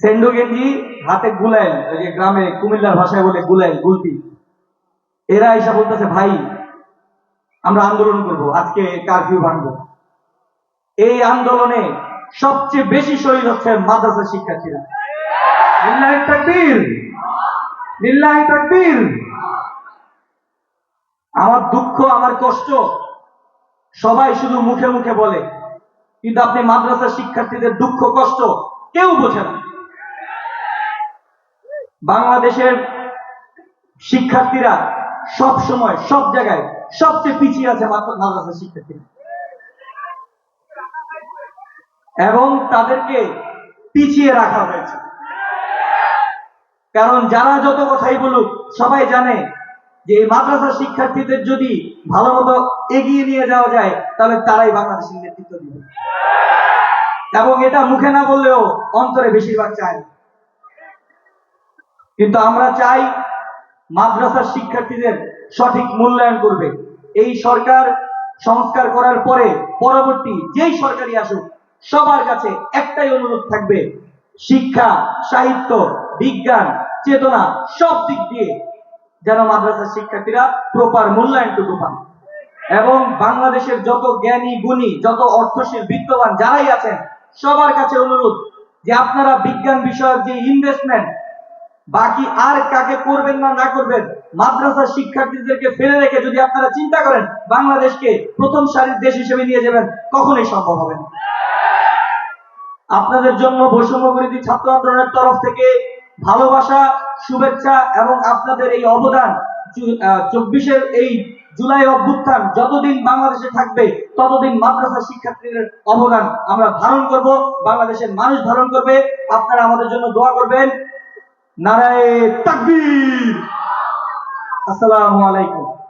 সেন্ডো গেঞ্জি হাতে গুলাইল, ওই যে গ্রামে কুমিল্লার ভাষায় বলে গুলাইল, গুলতি। এরা এসে বলতেছে, ভাই, আমরা আন্দোলন করব, আজকে কারফিউ ভাঙবো। এই আন্দোলনে সবচেয়ে বেশি শহীদ হচ্ছে মাদ্রাসা শিক্ষার্থীরা। আমার দুঃখ, আমার কষ্ট, সবাই শুধু মুখে মুখে বলে, কিন্তু আপনি মাদ্রাসা শিক্ষার্থীদের দুঃখ, কষ্ট কেউ বোঝে না। বাংলাদেশের শিক্ষার্থীরা সব সময়, সব জায়গায় সবচেয়ে পিছিয়ে আছে মাদ্রাসা শিক্ষার্থীরা। এবং তাদেরকে পিছিয়ে রাখা হয়েছে। কারণ যারা যত কথাই বলুক, সবাই জানে যে এই মাদ্রাসা শিক্ষার্থীদের যদি ভালো মতো এগিয়ে নিয়ে যাওয়া যায়, তাহলে তারাই বাংলাদেশের নেতৃত্ব দিবে। এবং এটা মুখে না বললেও অন্তরে বেশিরভাগ চায় কিন্তু আমরা চাই মাদ্রাসার শিক্ষার্থীদের সঠিক মূল্যায়ন করবে। এই সরকার সংস্কার করার পরে, পরবর্তী যেই সরকারি আসুক, সবার কাছে একটাই অনুরোধ থাকবে, শিক্ষা, সাহিত্য, বিজ্ঞান, চেতনা সব দিক দিয়ে যেন মাদ্রাসার শিক্ষার্থীরা প্রপার মূল্যায়নটুকু পান। এবং বাংলাদেশের যত জ্ঞানী, গুণী, যত অর্থশীল বিত্তবান যারাই আছেন, সবার কাছে অনুরোধ যে আপনারা বিজ্ঞান বিষয়ক যে ইনভেস্টমেন্ট বাকি আর কাকে করবেন না না করবেন মাদ্রাসার শিক্ষার্থীদেরকে ফেলে রেখে যদি আপনারা চিন্তা করেন, বাংলাদেশকে প্রথম সারির দেশ হিসেবে নিয়ে যাবেন, কখনোই সম্ভব হবে না। আপনাদের জন্য বৈষম্য বিরোধী ছাত্র আন্দোলনের তরফ থেকে ভালোবাসা, শুভেচ্ছা এবং আপনাদের এই অবদান চব্বিশের এই জুলাই অভ্যুত্থান যতদিন বাংলাদেশে থাকবে, ততদিন মাদ্রাসা শিক্ষার্থীদের অবদান আমরা ধারণ করব, বাংলাদেশের মানুষ ধারণ করবে। আপনারা আমাদের জন্য দোয়া করবেন। নারায় তাকবীর। আসসালামু আলাইকুম।